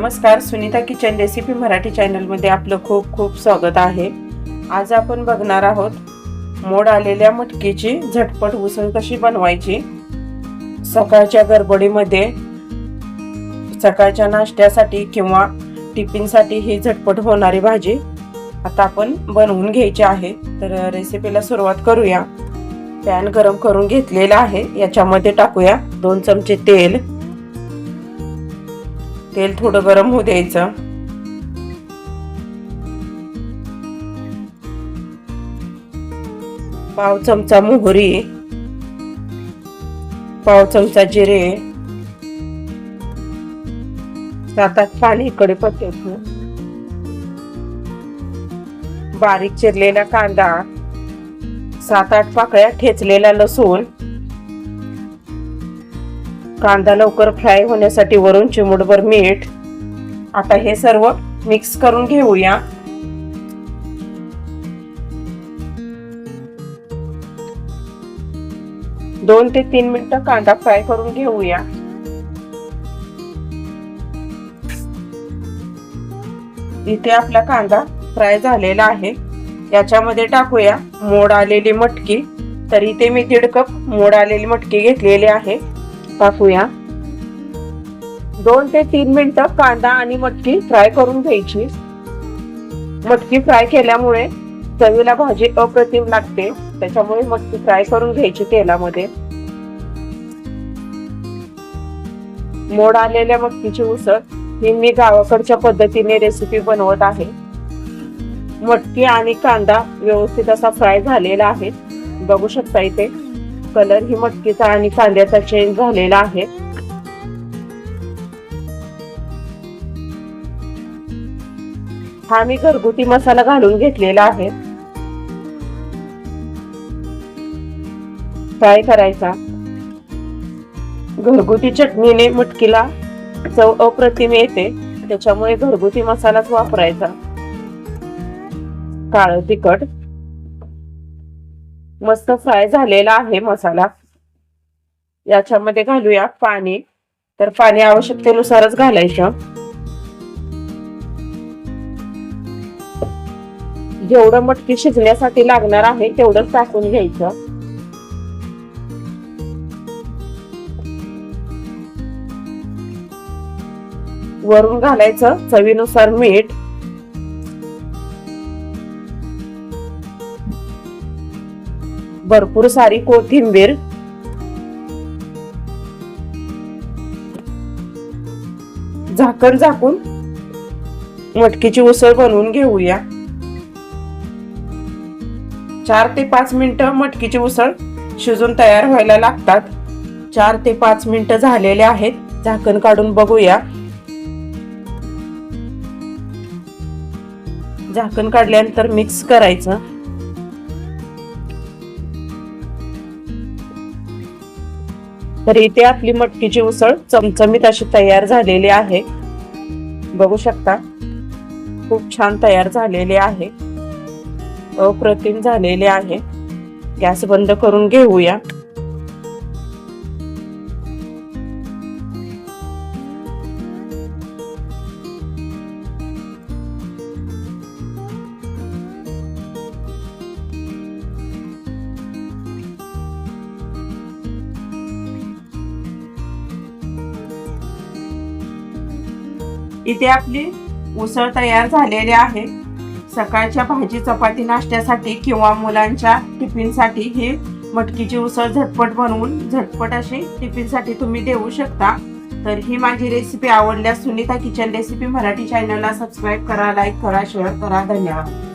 नमस्कार Sunita kitchen recipe Marathi चॅनलमध्ये आपलं खूप खूप स्वागत आहे. आज आपण बघणार आहोत मोड आलेल्या मटकीची झटपट उसळ कशी बनवायची. सकाळच्या गडबडीमध्ये सकाळच्या नाश्त्यासाठी किंवा टिफिनसाठी ही झटपट होणारी भाजी आता आपण बनवून घ्यायची आहे. तर रेसिपीला सुरुवात करूया. पॅन गरम करून घेतलेला आहे. याच्यामध्ये टाकूया दोन चमचे तेल. तेल थोडं गरम होऊ द्यायचं. पाव चमचा मोहरी पाव चमचा जिरे सात आठ पाणी इकडे पत्त्याचं बारीक चिरलेला कांदा सात आठ पाकळ्या ठेचलेला लसूण कांदा लवकर फ्राय होण्यासाठी वरून चिमूटभर मीठ. आता हे सर्व मिक्स करून घेऊया. दोन ते तीन मिनिटं कांदा फ्राय करून घेऊया. इथे आपला कांदा फ्राय झालेला आहे. याच्यामध्ये टाकूया मोड आलेली मटकी. तर इथे मी दीड कप मोड आलेली मटकी घेतलेली आहे. टाकूया दोन ते तीन मिनिटं कांदा आणि मटकी फ्राय करून घ्यायची. मटकी फ्राय केल्यामुळे चवीला भाजी अप्रतिम लागते. त्याच्यामुळे मटकी फ्राय करून घ्यायची तेलामध्ये. मोड आलेल्या मटकीची उसळ ही मी गावाकडच्या पद्धतीने रेसिपी बनवत आहे. मटकी आणि कांदा व्यवस्थित असा फ्राय झालेला आहे. बघू शकता इथे. कलर ही मटकीचा आणि कांद्याचा चेंज झालेला आहे. हा मी घरगुती मसाला घालून घेतलेला आहे. फ्राय करायचा. घरगुती चटणीने मटकीला चव अप्रतिम येते. त्याच्यामुळे घरगुती मसालाच वापरायचा. काळ तिखट. मस्त फ्राय झालेला आहे मसाला. याच्यामध्ये घालूया पाणी. तर पाणी आवश्यकतेनुसारच घालायचं. जेवढं मटकी शिजण्यासाठी लागणार आहे तेवढंच टाकून घ्यायचं. वरून घालायचं चवीनुसार मीठ. भरपूर सारी कोथिंबीर. झाकण झाकून मटकीची उसळ बनवून घेऊया. चार ते पाच मिनिटं मटकीची उसळ शिजून तयार व्हायला लागतात. चार ते पाच मिनिटं झालेले आहेत. झाकण काढून बघूया. झाकण काढल्यानंतर मिक्स करायचं. तर इथे आपली मटकीची उसळ चमचमीत अशी तयार झालेली आहे. बघू शकता खूप छान तयार झालेली आहे. अप्रतिम झालेले आहे. गॅस बंद करून घेऊया. इथे आपली उसळ तयार झालेली आहे. सकाळच्या भाजी चपाती नाश्त्यासाठी किंवा मुलांच्या टिफिनसाठी ही मटकीची उसळ झटपट बनवून झटपट अशी टिफिनसाठी तुम्ही देऊ शकता. तर ही माझी रेसिपी आवडल्यास सुनीता किचन रेसिपी मराठी चॅनलला सबस्क्राईब करा लाईक करा शेअर करा. धन्यवाद.